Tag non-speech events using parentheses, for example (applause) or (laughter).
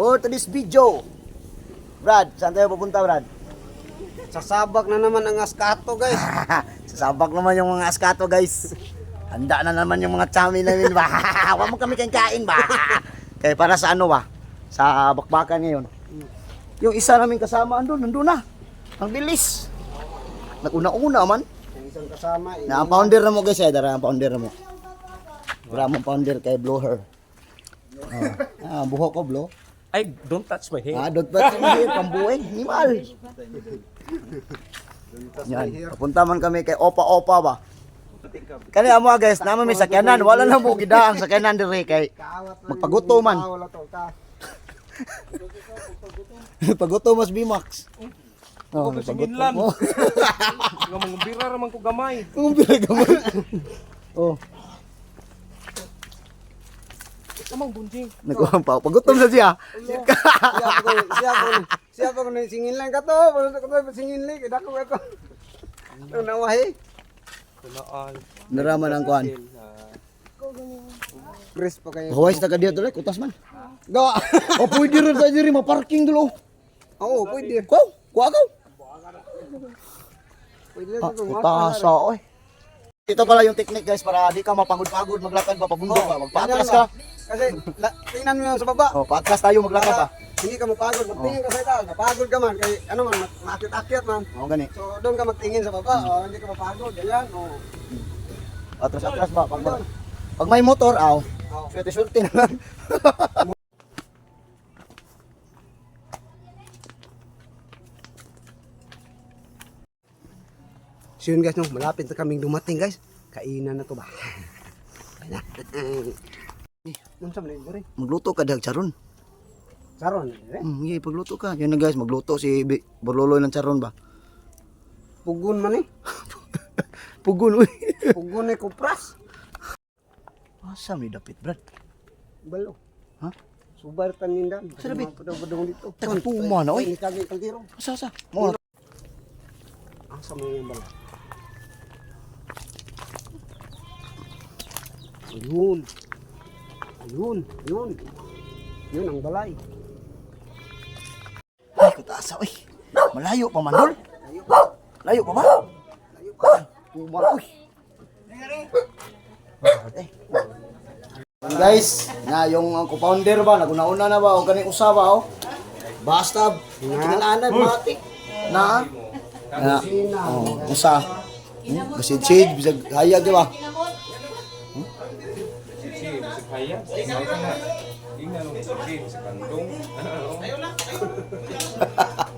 for today's video. Brad, saan tayo pupunta, Brad? Sasabak na naman ang askato guys. (laughs) Sasabak naman yung mga askato, guys. Handa na naman yung mga chami namin ba? (laughs) Huwag mo kami kain ba? (laughs) Kaya para sa ano ba? Sa bakbakan ngayon. Yung isa namin kasama andun, nandun na. Ang bilis. Naguna-una man. Ang isang kasama. eh. Na ang founder na mo guys, eh, dara ang founder na mo. Dara ang founder kay Blower. Oh. Ah, buhok ko blow. Ay, don't touch my hair. Ah, dot ba si pambueng, animal. Yan, papunta man kami kay Opa Opa ba. Kani amo guys, naman may sakyanan, wala na mo gidaang sakyanan dire kay Magpaguto man. (laughs) paguto mas Bimax. Oh, paguto singinlan. mo. Nga mga bira raman ko gamay. Kung pinagaman. (laughs) Oh, Kamang bunjing. nagkuhan pa. Pagutom sa siya. Siya pa ko, siya pa ko, siya pa ko na singin lang ka to. Wala ko to singin lang, kada ko ka. Ano nawahi? Kunaan. Naraman ang kuhan. Chris pa kayo. Huwais na ka diya tuloy, kutas man. Gawa. O pwede rin sa diri maparking dulo. Oo, pwede. Ko, kuha ko. Pwede Ah, ito. putasa, oy. Ito pala yung technique guys para di ka mapagod-pagod maglakad pa pabundok ka. Magpa-atras ka. Kasi, la- tingnan mo sa baba. Oh, pa-atras tayo maglakad pa. Hindi ka mapagod. Magtingin ka sa itaas. Napagod ka man. Kaya ano man, makit-akyat man. Oh, gani. So, doon ka magtingin sa baba. Oh, hindi ka mapagod. Ganyan. Oh. Atras-atras ba pag pag may motor, aw. Oh. Swerte-swerte na lang. (laughs) So yun guys, no, malapit na kaming dumating guys. Kainan na to ba? (laughs) Nung sa maligo rin. Magluto ka dag charon. Saron, eh? Hmm, yeah, pagluto ka. Yan na guys, magluto si Borloloy ng charon ba. Pugun man eh. (laughs) Pugon uy. (laughs) Pugun eh, kupras. Asa may dapit, Brad? Balo. Ha? Subar tanindan. Sa labit? Padong dito. Taga tuma na, oy. Asa asa? Mo. Asa mo yung bala? Ayun. Ayun. Ayun. Yun ang balay. Ay, kutasa uy. Malayo pa man dol. Ayun pa. Layo pa ba? Ayun pa. Tuma uy. Eh. Guys, na yung ang co-founder ba, naguna-una na ba o kaning usaba o? Basta kinalanan matik na na oh, usa. Hmm? Kasi shade bisag hayag di ba? Si, si Kaya. Ingnan mo si Jim, si Kandong. (laughs) Ano? (laughs)